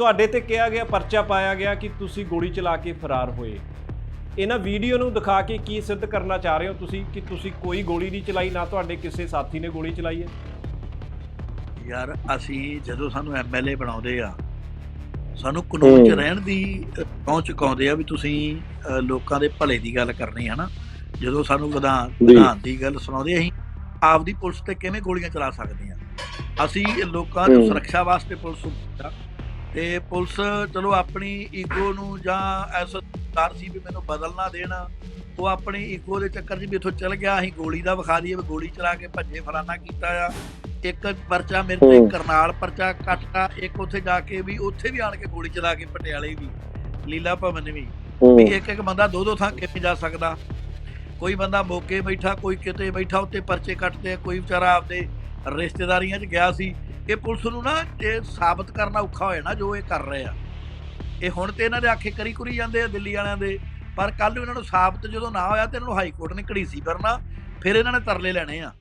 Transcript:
ਤੁਹਾਡੇ ਤੇ ਕਿਹਾ ਗਿਆ ਪਰਚਾ ਪਾਇਆ ਗਿਆ ਕਿ ਤੁਸੀਂ ਗੋਲੀ ਚਲਾ ਕੇ ਫਰਾਰ ਹੋਏ ਇਹਨਾਂ ਵੀਡੀਓ ਨੂੰ ਦਿਖਾ ਕੇ ਕੀ ਸਿੱਧ ਕਰਨਾ ਚਾਹ ਰਹੇ ਹੋ ਤੁਸੀਂ ਕਿ ਤੁਸੀਂ ਕੋਈ ਗੋਲੀ ਨਹੀਂ ਚਲਾਈ ਨਾ ਤੁਹਾਡੇ ਕਿਸੇ ਸਾਥੀ ਨੇ ਗੋਲੀ ਚਲਾਈ ਹੈ ਯਾਰ ਅਸੀਂ ਜਦੋਂ ਸਾਨੂੰ ਐਮਐਲਏ ਬਣਾਉਂਦੇ ਆ ਸਾਨੂੰ ਕਾਨੂੰਨ 'ਚ। ਰਹਿਣ ਦੀ ਪਹੁੰਚ ਚੁਕਾਉਂਦੇ ਆ ਵੀ ਤੁਸੀਂ ਲੋਕਾਂ ਦੇ ਭਲੇ ਦੀ ਗੱਲ ਕਰਨੀ ਹੈ ਨਾ ਜਦੋਂ ਸਾਨੂੰ ਵਿਧਾਨ। ਵਿਧਾਨ ਦੀ ਗੱਲ ਸੁਣਾਉਂਦੇ ਅਸੀਂ ਆਪਦੀ ਪੁਲਿਸ ਤੇ ਕਿਵੇਂ ਗੋਲੀਆਂ ਚਲਾ ਸਕਦੇ ਆ ਅਸੀਂ ਲੋਕਾਂ ਦੀ ਹੂੰ। ਸੁਰੱਖਿਆ ਵਾਸਤੇ ਪੁਲਿਸ ਤੇ ਪੁਲਿਸ ਚਲੋ ਆਪਣੀ ਈਗੋ ਨੂੰ ਜਾਂ ਐਸਾ ਡਰ ਸੀ ਵੀ ਮੈਨੂੰ ਬਦਲ ਨਾ ਦੇਣਾ ਉਹ ਆਪਣੀ ਈਗੋ ਦੇ ਚੱਕਰ 'ਚ ਵੀ ਇੱਥੋਂ ਚੱਲ ਗਿਆ। ਅਸੀਂ ਗੋਲੀ ਦਾ ਵਿਖਾ ਦਈਏ ਗੋਲੀ ਚਲਾ ਕੇ ਭੱਜੇ ਫਲਾਨਾ ਕੀਤਾ ਆ। ਇੱਕ ਪਰਚਾ ਮੇਰੇ ਤੇ। ਕਰਨਾਲ ਪਰਚਾ ਕੱਟਾ ਇੱਕ ਉੱਥੇ ਜਾ ਕੇ ਵੀ ਉੱਥੇ ਵੀ ਆਣ ਕੇ ਗੋਲੀ ਚਲਾ ਕੇ ਪਟਿਆਲੇ ਵੀ ਲੀਲਾ ਭਵਨ ਵੀ। ਵੀ ਇੱਕ ਇੱਕ ਬੰਦਾ ਦੋ ਦੋ ਥਾਂ ਕਿਵੇਂ ਜਾ ਸਕਦਾ। ਕੋਈ ਬੰਦਾ ਮੋਕੇ ਬੈਠਾ ਕੋਈ ਕਿਤੇ ਬੈਠਾ ਉੱਤੇ ਪਰਚੇ ਕੱਟਦੇ ਆ, ਕੋਈ ਵਿਚਾਰਾ ਆਪਦੇ ਰਿਸ਼ਤੇਦਾਰੀਆਂ 'ਚ ਗਿਆ ਸੀ। ਇਹ ਪੁਲਿਸ ਨੂੰ ਨਾ ਇਹ ਸਾਬਤ ਕਰਨਾ ਔਖਾ ਹੋਇਆ ਨਾ ਜੋ ਇਹ ਕਰ ਰਹੇ ਆ। ਇਹ ਹੁਣ ਤੇ ਇਹਨਾਂ ਦੇ ਆਖੇ ਕਰੀ ਕੁਰੀ ਜਾਂਦੇ ਆ ਦਿੱਲੀ ਵਾਲਿਆਂ ਦੇ। ਪਰ ਕੱਲ ਨੂੰ ਇਹਨਾਂ ਨੂੰ ਸਾਬਤ ਜਦੋਂ ਨਾ ਹੋਇਆ ਤੇ ਇਹਨਾਂ ਨੂੰ ਹਾਈ ਕੋਰਟ ਨੇ ਘੜੀਸੀ ਕਰਨਾ, ਫਿਰ ਇਹਨਾਂ ਨੇ ਤਰਲੇ ਲੈਣੇ ਆ।